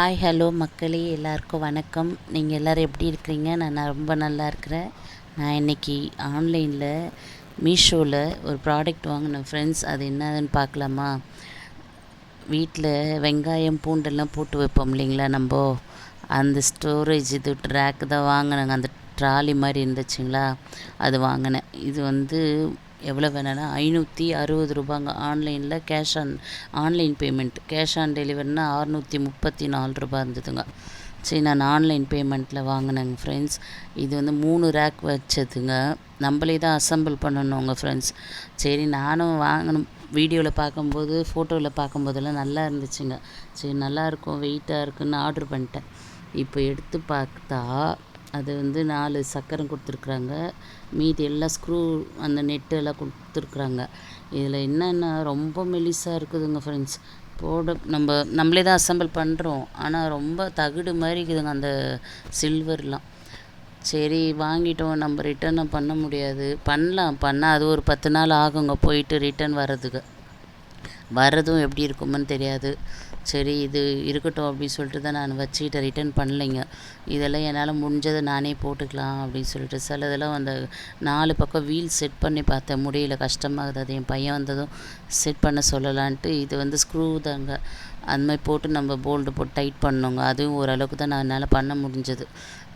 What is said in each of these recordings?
Hi hello மக்களே எல்லாருக்கும் வணக்கம். நீங்கள் எல்லோரும் எப்படி இருக்கிறீங்க? நான் ரொம்ப நல்லா இருக்கிறேன். நான் இன்றைக்கி ஆன்லைனில் மீஷோவில் ஒரு ப்ராடக்ட் வாங்கினேன் ஃப்ரெண்ட்ஸ் அது என்னதுன்னு பார்க்கலாமா? வீட்டில் வெங்காயம் பூண்டெல்லாம் போட்டு வைப்போம் இல்லைங்களா நம்ம? அந்த ஸ்டோரேஜ் இது ட்ராக் தான் வாங்கினேங்க. அந்த ட்ராலி மாதிரி இருந்துச்சுங்களா? அது வாங்கினேன். இது வந்து எவ்வளோ வேணாலும் ஐநூற்றி அறுபது ரூபாங்க. ஆன்லைனில் cash on online payment cash on டெலிவரினா அறுநூற்றி முப்பத்தி நாலு ரூபா இருந்ததுங்க. சரி நான் ஆன்லைன் பேமெண்ட்டில் வாங்கினேங்க ஃப்ரெண்ட்ஸ் இது வந்து மூணு ரேக் வச்சதுங்க. நம்மளே தான் அசம்பிள் பண்ணணுங்க ஃப்ரெண்ட்ஸ் சரி நானும் வாங்கணும். வீடியோவில் பார்க்கும்போது ஃபோட்டோவில் பார்க்கும்போதெல்லாம் நல்லா இருந்துச்சுங்க. சரி நல்லாயிருக்கும் வெயிட்டாக இருக்குன்னு ஆர்டர் பண்ணிட்டேன். இப்போ எடுத்து பார்த்தா அது வந்து நாலு சக்கரம் கொடுத்துருக்குறாங்க. மீதி எல்லாம் ஸ்க்ரூ அந்த நெட்டு எல்லாம் கொடுத்துருக்குறாங்க. இதில் என்னென்னா ரொம்ப மெலிசாக இருக்குதுங்க ஃப்ரெண்ட்ஸ் போட நம்ம நம்மளே தான் அசம்பிள் பண்ணுறோம் ஆனால் ரொம்ப தகுடு மாதிரி இருக்குதுங்க அந்த சில்வர்லாம் சரி வாங்கிட்டோம். நம்ம ரிட்டர்னும் பண்ண முடியாது. பண்ணலாம். பண்ணால் அது ஒரு பத்து நாள் ஆகுங்க போயிட்டு ரிட்டர்ன் வர்றதுக்கு. வர்றதும் எப்படி இருக்குமோன்னு தெரியாது. சரி இது இருக்கட்டும் அப்படின்னு சொல்லிட்டு தான் நான் வச்சுக்கிட்டு ரிட்டன் பண்ணலைங்க. இதெல்லாம் என்னால் முடிஞ்சதை நானே போட்டுக்கலாம் அப்படின்னு சொல்லிட்டு. சிலதெல்லாம் அந்த நாலு பக்கம் வீல் செட் பண்ணி பார்த்தேன். முடியல கஷ்டமாகுது. அது என் பையன் வந்ததும் செட் பண்ண சொல்லலான்ட்டு. இது வந்து ஸ்க்ரூ தாங்க. அது மாதிரி போட்டு நம்ம போல்டு போட்டு டைட் பண்ணோங்க. அதுவும் ஓரளவுக்கு தான் நான் என்னால் பண்ண முடிஞ்சது.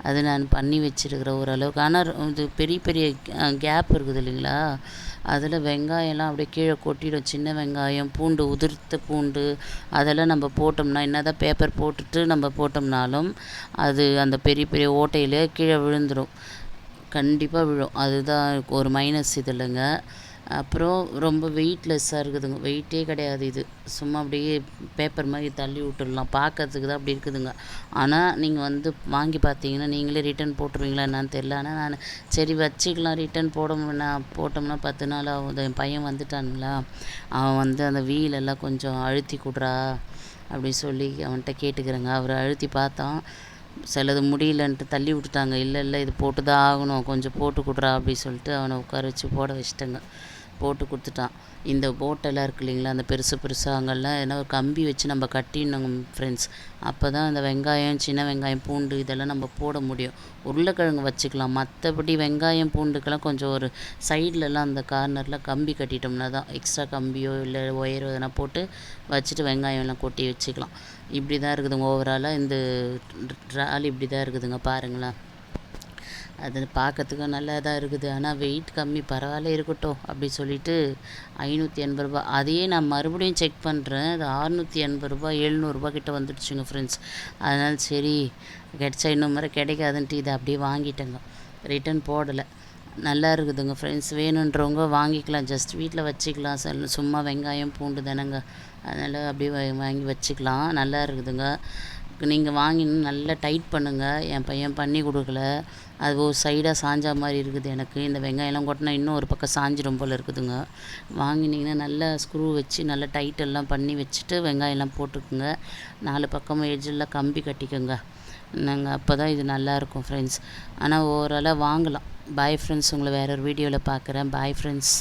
அது நான் பண்ணி வச்சுருக்கிறேன் ஓரளவுக்கு. ஆனால் இது பெரிய பெரிய கேப் இருக்குது இல்லைங்களா? அதில் வெங்காயம்லாம் அப்படியே கீழே கொட்டிடும். சின்ன வெங்காயம் பூண்டு உதிர்த்த பூண்டு அதெல்லாம் நம்ம போட்டோம்னா என்ன தான் பேப்பர் போட்டுட்டு நம்ம போட்டோம்னாலும் அது அந்த பெரிய பெரிய ஓட்டையிலே கீழே விழுந்துடும் கண்டிப்பாக விழும். அதுதான் ஒரு மைனஸ் இதில்ங்க அப்புறம் ரொம்ப வெயிட்லெஸ்ஸாக இருக்குதுங்க. வெயிட்டே கிடையாது இது. சும்மா அப்படியே பேப்பர் மாதிரி தள்ளி விட்டுடலாம். பார்க்கறதுக்கு தான் அப்படி இருக்குதுங்க. ஆனால் நீங்கள் வந்து வாங்கி பார்த்தீங்கன்னா நீங்களே ரிட்டன் போட்டுருவீங்களா என்னான்னு தெரில ஆனால் நான் சரி வச்சுக்கலாம். ரிட்டன் போட நான் போட்டோம்னா பத்து நாள் ஆகுது. என் பையன் வந்துட்டானுங்களா? அவன் வந்து அந்த வீலெல்லாம் கொஞ்சம் அழுத்தி கொடுறா அப்படி சொல்லி அவன்கிட்ட கேட்டுக்கிறேங்க. அவரை அழுத்தி பார்த்தான். சிலது முடியலன்ட்டு தள்ளி விட்டுட்டாங்க. இல்லை இல்லை இது போட்டு தான் ஆகணும். கொஞ்சம் போட்டு கொடுறா அப்படி சொல்லிட்டு அவனை உட்கார வச்சு போட வச்சிட்டேங்க. போட்டு கொடுத்துட்டான். இந்த போட்டெல்லாம் இருக்கு இல்லைங்களா அந்த பெருசு பெருசாக அங்கெல்லாம் என்ன ஒரு கம்பி வச்சு நம்ம கட்டிடணுங்க ஃப்ரெண்ட்ஸ் அப்போ தான் அந்த வெங்காயம் சின்ன வெங்காயம் பூண்டு இதெல்லாம் நம்ம போட முடியும். உருளைக்கிழங்கு வச்சுக்கலாம். மற்றபடி வெங்காயம் பூண்டுக்கெல்லாம் கொஞ்சம் ஒரு சைட்லலாம் அந்த கார்னரில் கம்பி கட்டிட்டோம்னா தான் எக்ஸ்ட்ரா கம்பியோ இல்லை ஒயரோ எதனா போட்டு வச்சுட்டு வெங்காயம்லாம் கொட்டி வச்சுக்கலாம். இப்படி தான் இருக்குதுங்க ஓவராலாக இந்த ட்ராலி இப்படி தான் இருக்குதுங்க பாருங்களேன். அது பார்க்கறதுக்கு நல்லா தான் இருக்குது. ஆனால் வெயிட் கம்மி பரவாயில்ல இருக்கட்டும் அப்படி சொல்லிட்டு ஐநூற்றி எண்பது ரூபா அதையே நான் மறுபடியும் செக் பண்ணுறேன் அது ஆறுநூற்றி எண்பது ரூபா எழுநூறுபா கிட்ட வந்துடுச்சுங்க ஃப்ரெண்ட்ஸ் அதனால் சரி கிடச்சா இன்னும் முறை கிடைக்காதுன்ட்டு இதை அப்படியே வாங்கிட்டேங்க. ரிட்டன் போடலை. நல்லா இருக்குதுங்க ஃப்ரெண்ட்ஸ் வேணுன்றவங்க வாங்கிக்கலாம். ஜஸ்ட் வீட்டில் வச்சுக்கலாம். சார் சும்மா வெங்காயம் பூண்டு தானேங்க அதனால் அப்படியே வாங்கி வச்சுக்கலாம். நல்லா இருக்குதுங்க. நீங்கள் வாங்கினு நல்லா டைட் பண்ணுங்கள் என் பையன் பண்ணி கொடுக்கல. அது ஒரு சைடாக சாஞ்சா மாதிரி இருக்குது எனக்கு. இந்த வெங்காயம்லாம் கொட்டினா இன்னும் ஒரு பக்கம் சாஞ்சிடும் போல் இருக்குதுங்க. வாங்கினீங்கன்னா நல்லா ஸ்க்ரூ வச்சு நல்லா டைட்டெல்லாம் பண்ணி வச்சுட்டு வெங்காயம்லாம் போட்டுக்குங்க. நாலு பக்கமும் எஜ்ஜெல்லாம் கம்பி கட்டிக்கோங்க. நாங்கள் அப்போ தான் இது நல்லாயிருக்கும் ஃப்ரெண்ட்ஸ் ஆனால் ஓவராலாக வாங்கலாம். பாய் ஃப்ரெண்ட்ஸ் உங்களை வேறு ஒரு வீடியோவில் பார்க்குறேன் பாய் ஃப்ரெண்ட்ஸ்